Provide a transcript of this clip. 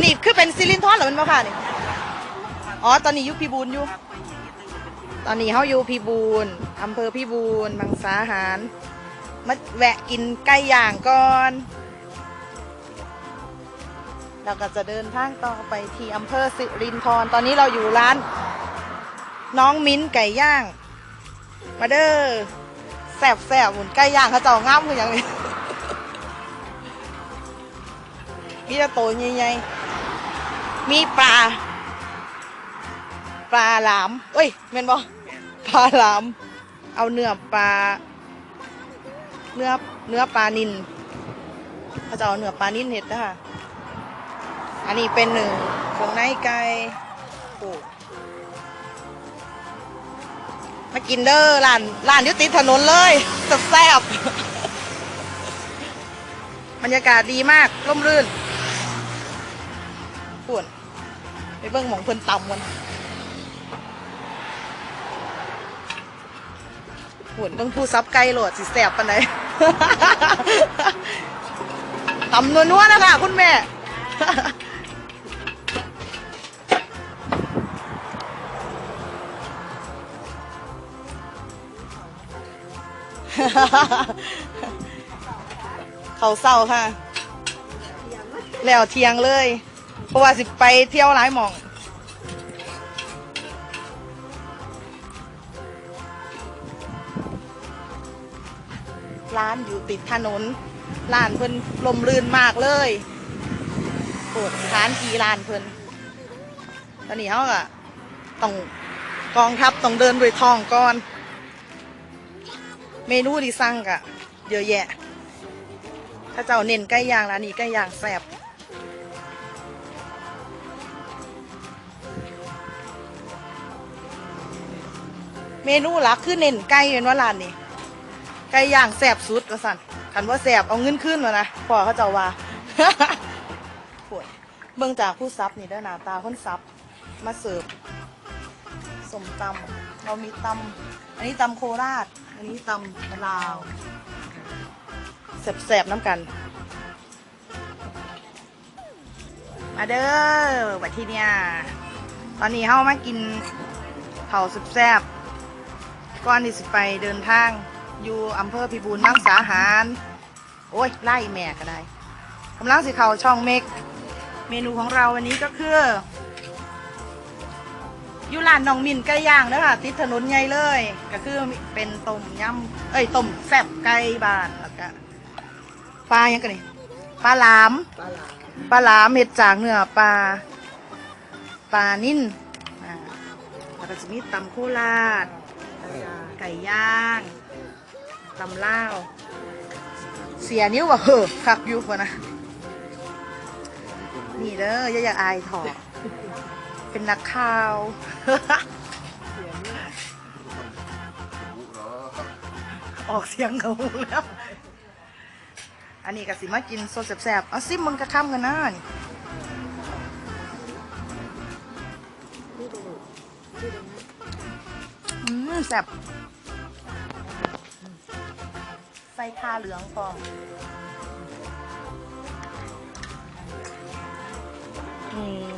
นนี้คือเป็นซิลินทอนเหรอมันบ่ค่ะนี่อ๋อตอนนี้อยุคพีบูนอยู่ ตอนนี้เขาอยู่พีบูนอำเภอพีบูนบางสาหารมาแวะกินไก่ย่างก่อน เราก็จะเดินทางต่อไปที่อำเภอสิรินธรตอนนี้เราอยู่ร้าน น้องมิ้นไก่ย่าง มาเด้อแสบแสบหมุนไก่ย่างเขาเจ้าง่ามคืออย่างนี้มีแต่โตใหญ่ มีปลา ปลาหลาม เอ้ยเมนบอปลาหลาม เอาเนื้อปลา เนื้อ เนื้อปลานินเขาจะเอาเนื้อปลานินเห็ดนะคะอันนี้เป็นหนึ่งเครื่องในไก่โอ้มากินเด้อร้านร้านยุติถนนเลยแซ่บบรรยากาศดีมากร่มรื่น ปวดไปเบิ่งหมองเพิ่นตำกันปวดต้องพูดซับไก่โหลดสิแสบปันไหน ตำนัวๆนะคะคุณแม่ เขาเศร้าค่ะ แล้วเทียงเลย เพราะว่าสิไปเที่ยวหลายหม่อง ร้านอยู่ติดถนน ร้านเพิ่นลมลื่นมากเลยปวดฐานทีร้านเพิ่นตอนนี้เขาอะต้องกองทัพต้องเดินด้วยทองก่อน เมนูที่สั่งกะเยอะแยะ ถ้าเจ้าเน้นไก่ย่างร้านนี้ไก่ย่างแซ่บ มนูหลักคือเน้นไก่เป็นว่าร้านนี้ไก่ย่างแซบสุดว่าสั่นคันว่าแซบเอาเงินขึ้นมานะพ่อเขาเจ้าว่าปวดเบิ่งจากผู้ซับนี่เด้อหน้าตาคนซับมาเสิร์ฟสมตำเรามีตำอันนี้ตำโคราช อันนี้ตำลาวแซบๆน้ำกัน มาเด้อวัดที่เนี่ยตอนนี้เฮามากินเผาแซ่บๆ ก่อนที่สิไปเดินทาง อยู่อำเภอพิบูลมังสาหาร โอ้ยไล่แม่ก็ได้กำลังสิเขาช่องเมก เมนูของเราวันนี้ก็คืออยู่ร้านน้องมินไก่ย่างเด้อค่ะติดถนนใหญ่เลย ก็คือเป็นต้มยำเอ้ยต้มแซ่บไก่บ้านแล้วก็ปลายังกันนี่ปลาหลามปลาหลามปลาหลามเม็ดจากเนื้อปลาปลานิ่นอ่าแล้วก็จะมีตำโคราช ไก่ย่างตำล่าวเสียนิ้วว่าเหอะคักอยู่กว่านะ นี่เด้ออย่าอยากอายถอดเป็นนักข่าว ออกเสียงเขาแล้ว อันนี้ก็สิมากินสดแซ่บๆเอาซิมมึงกระค้ำกันนะนี่ แซ่บใส่คาเหลืองฟองอืม